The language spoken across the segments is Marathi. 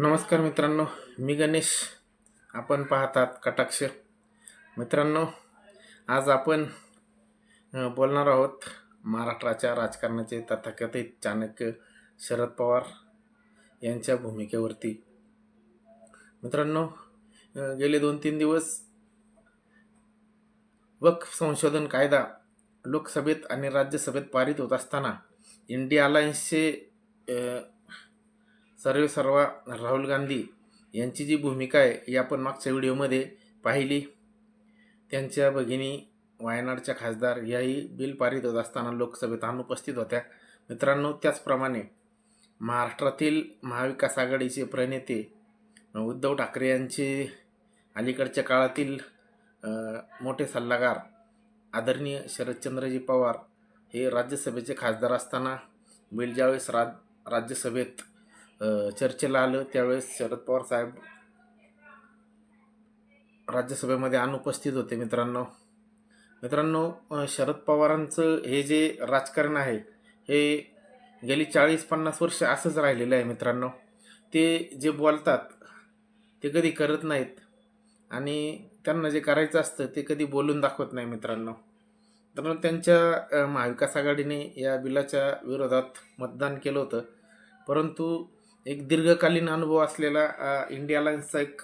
नमस्कार मित्रांनो मी गणेश. आपण पाहतात कटाक्ष. मित्रांनो आज आपण बोलणार आहोत महाराष्ट्राच्या राजकारणाचे तथाकथित चाणक्य शरद पवार यांच्या भूमिकेवरती. मित्रांनो गेले दोन तीन दिवस वक्फ संशोधन कायदा लोकसभेत आणि राज्यसभेत पारित होत असताना इंडिया अलायन्सचे सर्वे सर्वा राहुल गांधी यांची जी भूमिका आहे ही आपण मागच्या व्हिडिओमध्ये पाहिली. त्यांच्या भगिनी वायनाडच्या खासदार याही बिल पारित होत असताना लोकसभेत अनुपस्थित होत्या. मित्रांनो त्याचप्रमाणे महाराष्ट्रातील महाविकास आघाडीचे प्रणेते उद्धव ठाकरे यांचे अलीकडच्या काळातील मोठे सल्लागार आदरणीय शरदचंद्रजी पवार हे राज्यसभेचे खासदार असताना बिल ज्यावेळेस राज्यसभेत चर्चेला आलं. त्यावेळेस शरद पवार साहेब राज्यसभेमध्ये अनुपस्थित होते मित्रांनो. मित्रांनो शरद पवारांचं हे जे राजकारण आहे हे गेली चाळीस पन्नास वर्ष असंच राहिलेलं आहे मित्रांनो. ते जे बोलतात ते कधी करत नाहीत आणि त्यांना जे करायचं असतं ते कधी बोलून दाखवत नाही मित्रांनो. तर त्यांच्या महाविकास आघाडीने या बिलाच्या विरोधात मतदान केलं होतं. परंतु एक दीर्घकालीन अनुभव असलेला इंडिया अलायन्सचा एक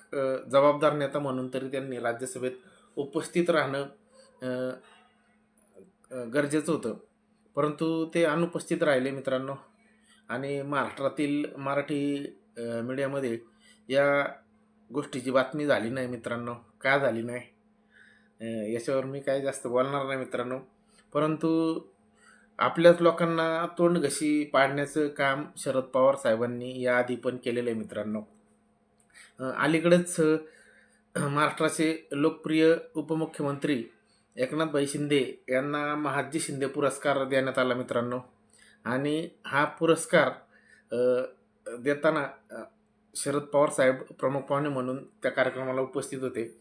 जबाबदार नेता म्हणून तरी त्यांनी राज्यसभेत उपस्थित राहणं गरजेचं होतं. परंतु ते अनुपस्थित राहिले मित्रांनो. आणि महाराष्ट्रातील मराठी मीडियामध्ये या गोष्टीची बातमी झाली नाही मित्रांनो. का झाली नाही? याच्यावर मी काय जास्त बोलणार नाही मित्रांनो. परंतु आपल्याच लोकांना तोंड घशी पाडण्याचं काम शरद पवार साहेबांनी याआधी पण केलेलं आहे मित्रांनो. अलीकडेच महाराष्ट्राचे लोकप्रिय उपमुख्यमंत्री एकनाथभाई शिंदे यांना महादजी शिंदे पुरस्कार देण्यात आला मित्रांनो. आणि हा पुरस्कार देताना शरद पवार साहेब प्रमुख पाहुणे म्हणून त्या कार्यक्रमाला उपस्थित होते.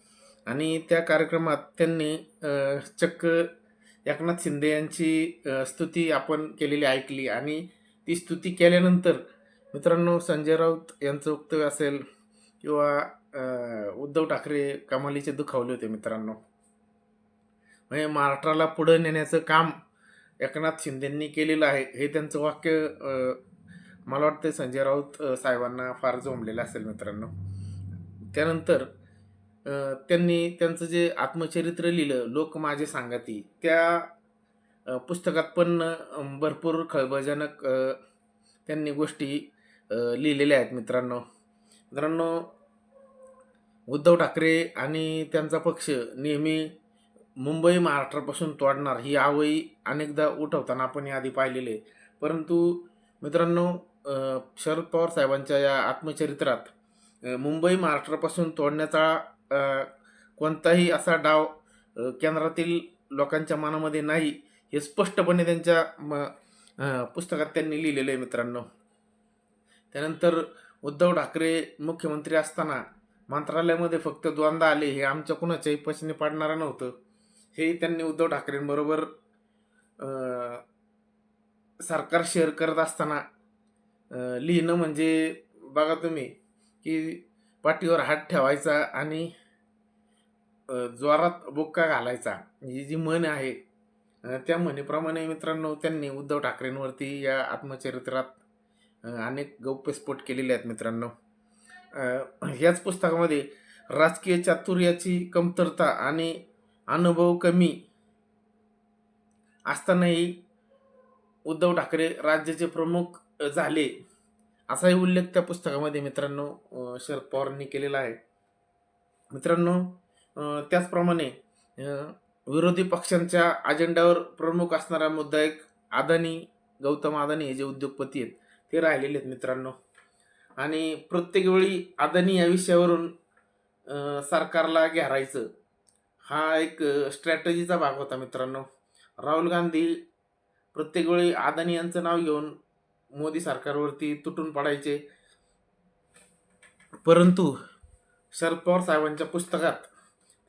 आणि त्या कार्यक्रमात त्यांनी चक्क एकनाथ शिंदे यांची स्तुती आपण केलेली ऐकली आणि ती स्तुती केल्यानंतर मित्रांनो संजय राऊत यांचं वक्तव्य असेल किंवा उद्धव ठाकरे कमालीचे दुखावले होते मित्रांनो. म्हणजे महाराष्ट्राला पुढं नेण्याचं काम एकनाथ शिंदेंनी केलेलं आहे हे त्यांचं वाक्य मला वाटतं संजय राऊत साहेबांना फार जमलेलं असेल मित्रांनो. त्यानंतर त्यांनी त्यांचं जे आत्मचरित्र लिहिलं लोक माझे सांगाती त्या पुस्तकात पण भरपूर खळबळजनक त्यांनी गोष्टी लिहिलेल्या आहेत मित्रांनो. मित्रांनो उद्धव ठाकरे आणि त्यांचा पक्ष नेहमी मुंबई महाराष्ट्रापासून तोडणार ही आवई अनेकदा उठवताना आपण याआधी पाहिलेले परंतु मित्रांनो शरद पवार साहेबांच्या या आत्मचरित्रात मुंबई महाराष्ट्रापासून तोडण्याचा कोणताही असा डाव केंद्रातील लोकांच्या मनामध्ये नाही हे स्पष्टपणे त्यांच्या म पुस्तकात त्यांनी लिहिलेलं आहे मित्रांनो. त्यानंतर उद्धव ठाकरे मुख्यमंत्री असताना मंत्रालयामध्ये फक्त द्वंद्व आले हे आमच्या कुणाच्याही पचनी पाडणारं नव्हतं. हे त्यांनी उद्धव ठाकरेंबरोबर सरकार शेअर करत असताना लिहिणं म्हणजे बघा तुम्ही की पाठीवर हात ठेवायचा आणि जोरात बुक्का घालायचा. ही जी म्हण आहे त्या म्हणीप्रमाणे मित्रांनो त्यांनी उद्धव ठाकरेंवरती या आत्मचरित्रात अनेक गौप्यस्फोट केलेले आहेत मित्रांनो. ह्याच पुस्तकामध्ये राजकीय चातुर्याची कमतरता आणि अनुभव कमी असतानाही उद्धव ठाकरे राज्याचे प्रमुख झाले असाही उल्लेख त्या पुस्तकामध्ये मित्रांनो शरद पवारांनी केलेला आहे. मित्रांनो त्याचप्रमाणे विरोधी पक्षांच्या अजेंड्यावर प्रमुख असणारा मुद्दा एक अदानी गौतम अदानी हे जे उद्योगपती आहेत ते राहिलेले आहेत मित्रांनो. आणि प्रत्येक वेळी अदानी या विषयावरून सरकारला घेरायचं हा एक स्ट्रॅटजीचा भाग होता मित्रांनो. राहुल गांधी प्रत्येक वेळी अदानी यांचं नाव घेऊन मोदी सरकारवरती तुटून पडायचे. परंतु शरद पवार साहेबांच्या पुस्तकात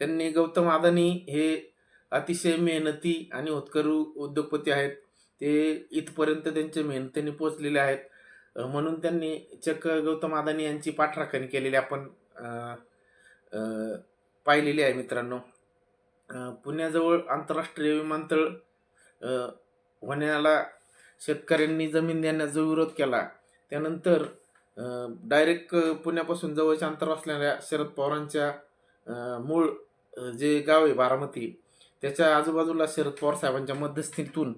त्यांनी गौतम अदानी हे अतिशय मेहनती आणि होतकरू उद्योगपती आहेत. ते इथपर्यंत त्यांच्या मेहनतीने पोचलेले आहेत. म्हणून त्यांनी चक्क गौतम अदानी यांची पाठराखणी केलेली आपण पाहिलेली आहे मित्रांनो. पुण्याजवळ आंतरराष्ट्रीय विमानतळ होण्याला शेतकऱ्यांनी जमीन देण्याचा जो विरोध केला. त्यानंतर डायरेक्ट पुण्यापासून जवळच्या अंतर असलेल्या शरद पवारांच्या मूळ जे गाव आहे बारामती त्याच्या आजूबाजूला शरद पवार साहेबांच्या मध्यस्थीतून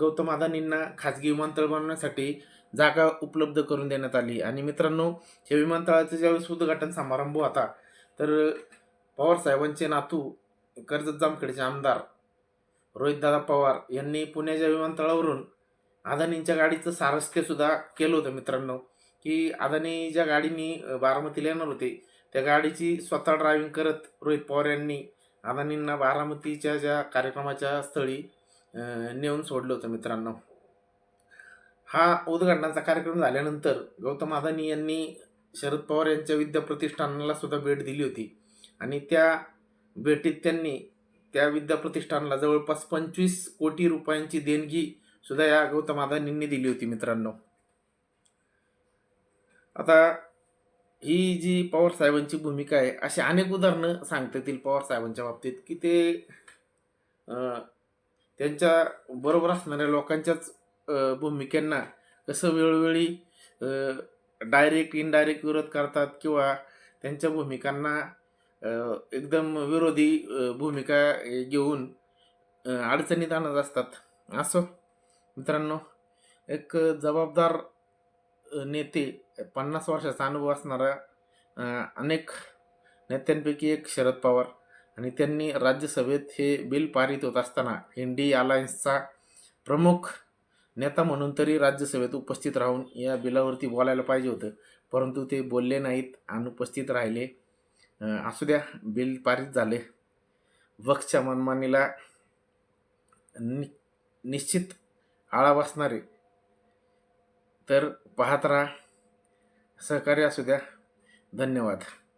गौतम अदानींना खाजगी विमानतळ बनवण्यासाठी जागा उपलब्ध करून देण्यात आली. आणि मित्रांनो हे विमानतळाचं ज्यावेळेस उद्घाटन समारंभ होता तर पवार साहेबांचे नातू कर्जत जामखेडचे आमदार रोहितदादा पवार यांनी पुण्याच्या विमानतळावरून अदानींच्या गाडीचं सारस्थ्य सुद्धा केलं होतं मित्रांनो की अदानी ज्या गाडीनी बारामतीला येणार होते त्या गाडीची स्वतः ड्रायव्हिंग करत रोहित पवार यांनी अदानींना बारामतीच्या ज्या कार्यक्रमाच्या स्थळी नेऊन सोडलं होतं मित्रांनो. हा उद्घाटनाचा कार्यक्रम झाल्यानंतर गौतम अदानी यांनी शरद पवार यांच्या विद्या प्रतिष्ठानाला सुद्धा भेट दिली होती. आणि त्या भेटीत त्यांनी त्या विद्याप्रतिष्ठानला जवळपास पंचवीस कोटी रुपयांची देणगी सुद्धा या गौतम अदानींनी दिली होती मित्रांनो. आता ही जी पवार साहेबांची भूमिका आहे अशी अनेक उदाहरणं सांगता येतील पवार साहेबांच्या बाबतीत की ते त्यांच्या बरोबर असणाऱ्या लोकांच्याच भूमिकांना कसं वेळोवेळी डायरेक्ट इनडायरेक्ट विरोध करतात किंवा त्यांच्या भूमिकांना एकदम विरोधी भूमिका घेऊन अडचणीत आणत असतात. असो मित्रांनो एक जबाबदार नेते पन्नास वर्षाचा अनुभव असणारा अनेक नेत्यांपैकी एक शरद पवार. आणि त्यांनी राज्यसभेत हे बिल पारित होत असताना इंडी अलायन्सचा प्रमुख नेता म्हणून तरी राज्यसभेत उपस्थित राहून या बिलावरती बोलायला पाहिजे होतं. परंतु ते बोलले नाहीत अनुपस्थित राहिले. असू द्या बिल पारित झाले. वक्षच्या मनमानीला नि निश्चित आळा बसणारे. तर पाहत राहा. सहकार्य असू द्या. धन्यवाद.